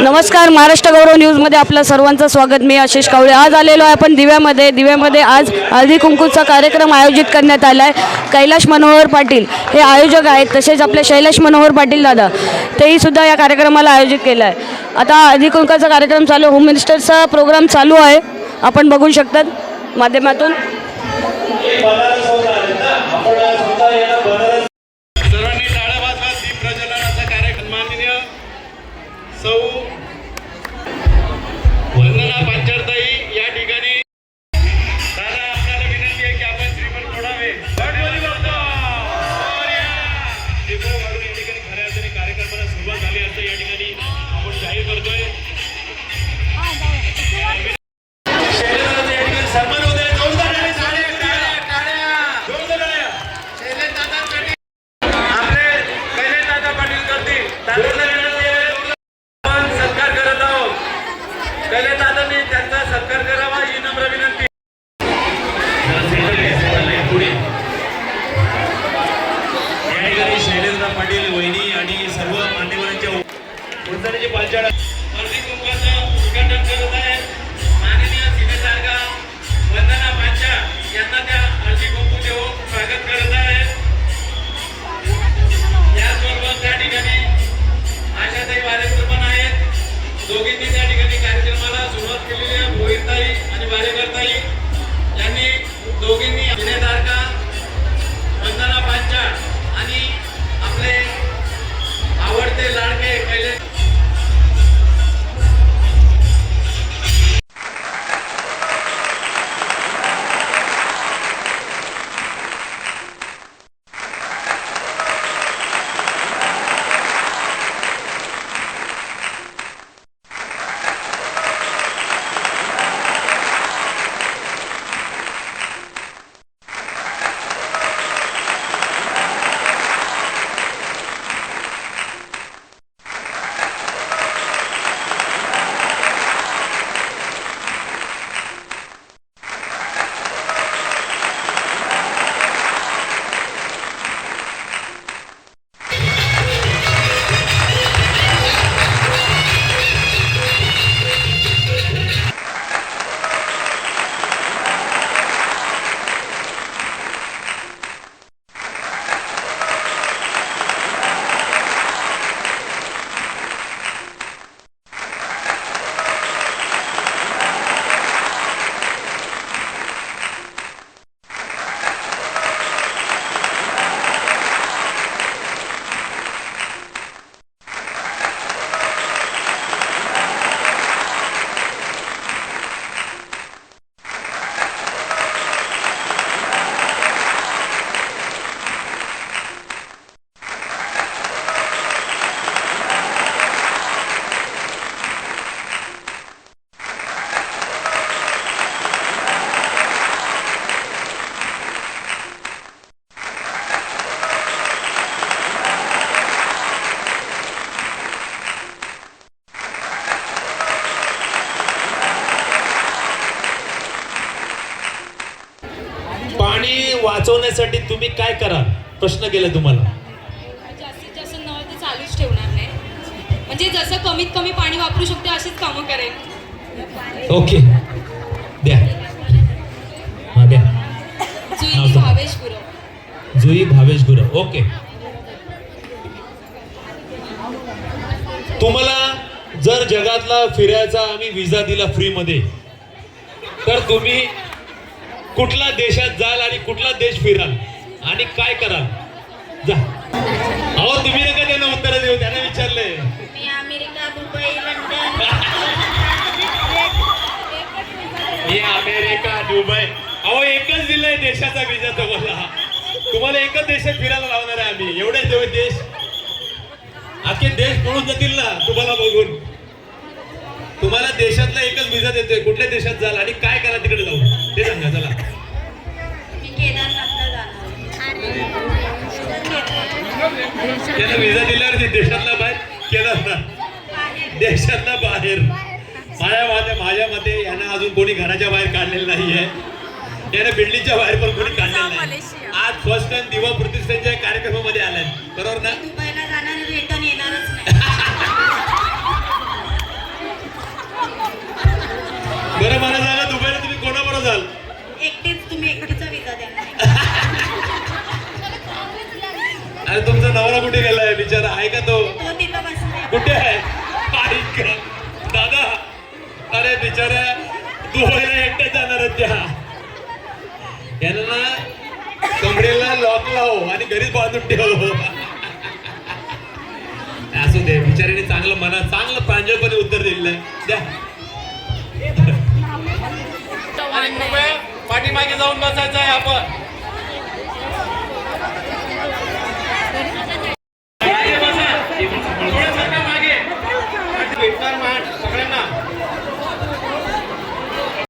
नमस्कार महाराष्ट्र गौरव न्यूजमध्ये आपलं सर्वांचं स्वागत. मी आशिष कावळे. आज आलेलो आहे आपण दिव्यामध्ये. दिव्यामध्ये आज हळदी कुंकूचा कार्यक्रम आयोजित करण्यात आला आहे. कैलाश मनोहर पाटील हे आयोजक आहेत तसेच आपले शैलाश मनोहर पाटील दादा तेही सुद्धा या कार्यक्रमाला आयोजित केलं आहे. आता हळदी कुंकाचा कार्यक्रम चालू होम मिनिस्टरचा प्रोग्राम चालू आहे. आपण बघू शकतात माध्यमातून. झाली असं या ठिकाणी যারা वाचवण्यासाठी तुम्ही काय कराल? प्रश्न केला तुम्हाला. जास्तीत जास्त नळ तर चालूच ठेवणार नाही. म्हणजे जसं कमीत कमी पाणी वापरू शकते अशीच कामं करेन. ओके. द्या. हा द्या. जुई भावेश गुरव. जुई भावेश गुरव. ओके. तुम्हाला जर जगातला फिरायचा आम्ही विजा दिला फ्री मध्ये तर तुम्ही कुठल्या देशात जाल आणि कुठला देश फिराल? आणि काय कराल? जा. अहो तुम्ही नका त्यांना उत्तर देऊ त्यांना विचारलंय. मी अमेरिका दुबई लंडन. मी अमेरिका दुबई. अहो एकच दिलंय देशाचा विजा तुम्हाला. तुम्हाला एकच देशात फिरायला लावणार आहे आम्ही. एवढेच तेवढे देश. अख्खे देश पळून जातील ना तुम्हाला बघून. तुम्हाला देशातला एकच विजा देतोय. कुठल्या देशात जाल आणि काय त्याला विजा दिल्यावरती देशातला बाहेर केलं ना देशातला बाहेर. माझ्या माझ्या माझ्या मते यांना अजून कोणी घराच्या बाहेर काढलेलं नाहीये. यानं बिल्डिंगच्या बाहेर पण कोणी काढलेलं नाही. आज फर्स्ट टाइम दिवा प्रतिष्ठानच्या कार्यक्रमामध्ये आलाय. बरोबर ना? बरं मला झालं दुबईला तुम्ही कोणाबरोबर जाल? एकटेच तुम्ही एकटेच अरे तुमचा नवरा कुठे गेलाय बिचारा आहे का तो? कुठे आहे? दादा. अरे बिचारा दुबईला एकटे जाणार त्या. यांना कमरेला लॉक लावू आणि घरीच बांधून ठेव. असू दे बिचाऱ्याने चांगलं मना चांगलं प्रांजळपणे उत्तर दिलेलं आहे. द्या. पाठीमागे जाऊन बसायचं आहे आपण.